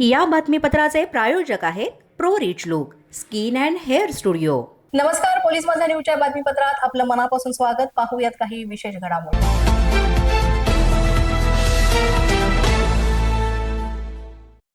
या बातमीपत्राचे प्रायोजक आहेत pro rich look skin and hair studio. नमस्कार पोलीस माझा न्यूजच्या बातमीपत्रात आपलं मनापासून स्वागत. पाहूयात काही विशेष घडामोडी.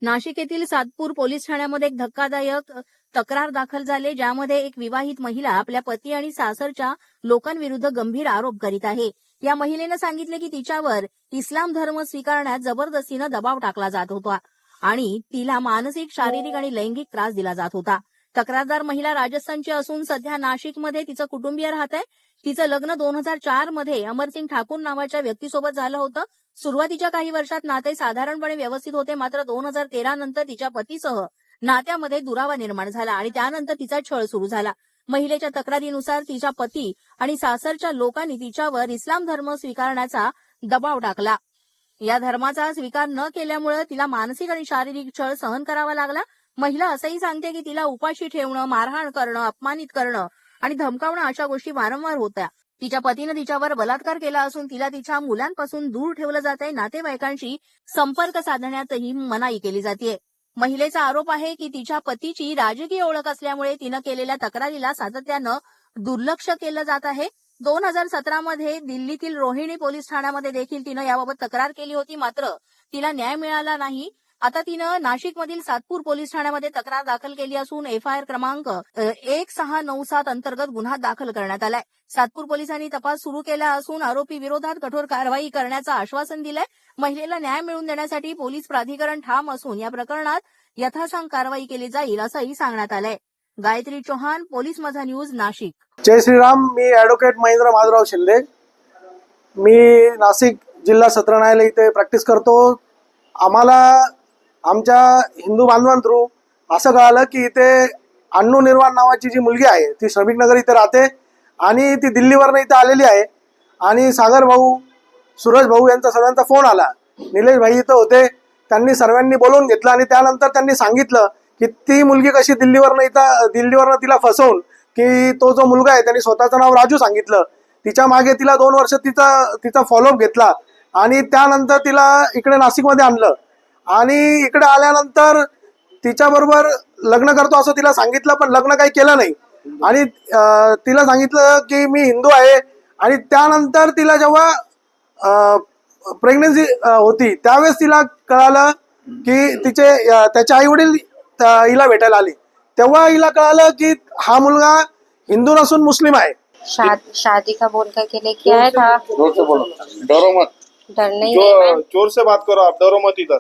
नाशिक येथील सातपूर पोलीस ठाण्यामध्ये एक धक्कादायक तक्रार दाखल झाली ज्यामध्ये एक विवाहित महिला आपल्या पती आणि सासरच्या लोकांविरुद्ध गंभीर आरोप करीत आहे. या महिलेनं सांगितले की तिच्यावर इस्लाम धर्म स्वीकारण्यात जबरदस्तीनं दबाव टाकला जात होता. आणि तिला मानसिक शारीरिक आणि लैंगिक त्रास दिला जात होता. तक्रारदार महिला राजस्थानची असून सध्या नाशिकमध्ये तिचं कुटुंबीय राहत आहे तिचं लग्न दोन हजार चारमध्ये अमरसिंग ठाकूर नावाच्या व्यक्तीसोबत झालं होतं. सुरुवातीच्या काही वर्षात नाते साधारणपणे व्यवस्थित होते. मात्र दोन हजार तेरा नंतर तिच्या पतीसह नात्यामध्ये दुरावा निर्माण झाला आणि त्यानंतर तिचा छळ सुरू झाला. महिलेच्या तक्रारीनुसार तिच्या पती आणि सासरच्या लोकांनी तिच्यावर इस्लाम धर्म स्वीकारण्याचा दबाव टाकला. या धर्माचा स्वीकार न केल्यामुळे तिला मानसिक आणि शारीरिक छळ सहन करावा लागला. महिला असंही सांगते की तिला उपाशी ठेवणं मारहाण करणं अपमानित करणं आणि धमकावणं अशा गोष्टी वारंवार होत्या. तिच्या पतीनं तिच्यावर बलात्कार केला असून तिला तिच्या मुलांपासून दूर ठेवलं जात आहे नातेवाईकांशी संपर्क साधण्यातही मनाई केली जाते. महिलेचा आरोप आहे की तिच्या पतीची राजकीय ओळख असल्यामुळे तिनं केलेल्या तक्रारीला सातत्यानं दुर्लक्ष केलं जात आहे. दोन हजार सतरा मध्ये दिल्लीतील रोहिणी पोलीस ठाण्यामध्ये देखील तिनं याबाबत तक्रार केली होती. मात्र तिला न्याय मिळाला नाही. आता तिनं नाशिकमधील सातपूर पोलीस ठाण्यामध्ये तक्रार दाखल केली असून एफआयआर क्रमांक एक सहा नऊ सात अंतर्गत गुन्हा दाखल करण्यात आलाय. सातपूर पोलिसांनी तपास सुरू केला असून आरोपी विरोधात कठोर कारवाई करण्याचं आश्वासन दिलंय. महिलेला न्याय मिळवून देण्यासाठी पोलीस प्राधिकरण ठाम असून या प्रकरणात यथासांग कारवाई केली जाईल असंही सांगण्यात आलंय. Gayatri Chauhan police Majha news Nashik. जय श्रीराम मी ऍडव्होकेट महेंद्र माधवराव शिंदे. मी नाशिक जिल्हा सत्र न्यायालय इथे प्रॅक्टिस करतो. आम्हाला आमच्या हिंदू बांधवांथ्रू असं कळालं की इथे अण्णू निर्वाण नावाची जी मुलगी आहे ती श्रमिक नगर इथे राहते आणि ती दिल्लीवरनं इथे आलेली आहे. आणि सागर भाऊ सूरज भाऊ यांचा सगळ्यांचा फोन आला. निलेश भाई इथं होते. त्यांनी सर्वांनी बोलवून घेतलं आणि त्यानंतर त्यांनी सांगितलं की ती मुलगी कशी दिल्लीवरनं इथं दिल्लीवरनं तिला फसवून की तो जो मुलगा आहे त्याने स्वतःचं नाव राजू सांगितलं. तिच्यामागे तिला दोन वर्ष तिचा तिचा फॉलोअप घेतला. आणि त्यानंतर तिला इकडे नाशिकमध्ये आणलं. आणि इकडे आल्यानंतर तिच्याबरोबर लग्न करतो असं तिला सांगितलं पण लग्न काही केलं नाही. आणि तिला सांगितलं की मी हिंदू आहे. आणि त्यानंतर तिला जेव्हा प्रेग्नन्सी होती त्यावेळेस तिला कळालं की तिचे त्याचे आई वडील हिला भेटायला आले. तेव्हा हिला कळालं की हा मुलगा हिंदू नसून मुस्लिम आहे. शाद, शादी का बोल करके लेके आया था जोर से बोलो. डरो मत. डर नहीं है जो जोर से बात करो आप डरो मत इधर.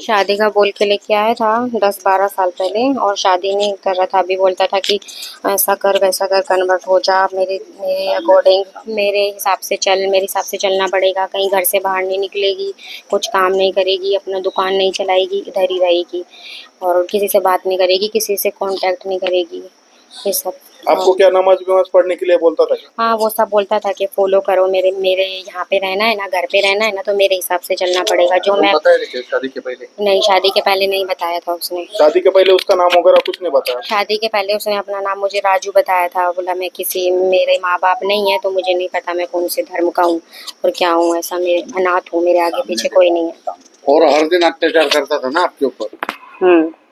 शादी का बोल के लेके आया था दस बारह साल पहले और शादी नहीं कर रहा था। अभी बोलता था कि ऐसा कर, वैसा कर कन्वर्ट हो जा, मेरे मेरे अकॉर्डिंग मेरे हिसाब से चल, मेरे हिसाब से चलना पड़ेगा। कहीं घर से बाहर नहीं निकलेगी, कुछ काम नहीं करेगी, अपना दुकान नहीं चलाएगी, इधर ही रहेगी और किसी से बात नहीं करेगी, किसी से कांटेक्ट नहीं करेगी। ये सब। आपको क्या नमाज़ विमाज पढ़ने के लिए बोलता था हाँ वो सब बोलता था कि फॉलो करो मेरे मेरे यहाँ पे रहना है ना घर पे रहना है ना तो मेरे हिसाब से चलना पड़ेगा। जो मैं शादी के पहले? नहीं शादी के पहले नहीं बताया था उसने। शादी के पहले उसका नाम वगैरह कुछ नहीं बताया? शादी के पहले उसने अपना नाम मुझे राजू बताया था। बोला मैं किसी मेरे माँ बाप नहीं है तो मुझे नहीं पता मैं कौन से धर्म का हूँ और क्या हूँ। ऐसा मेरे अनाथ हूँ मेरे आगे पीछे कोई नहीं है। और हर दिन अत्याचार करता था ना आपके ऊपर? हम्म।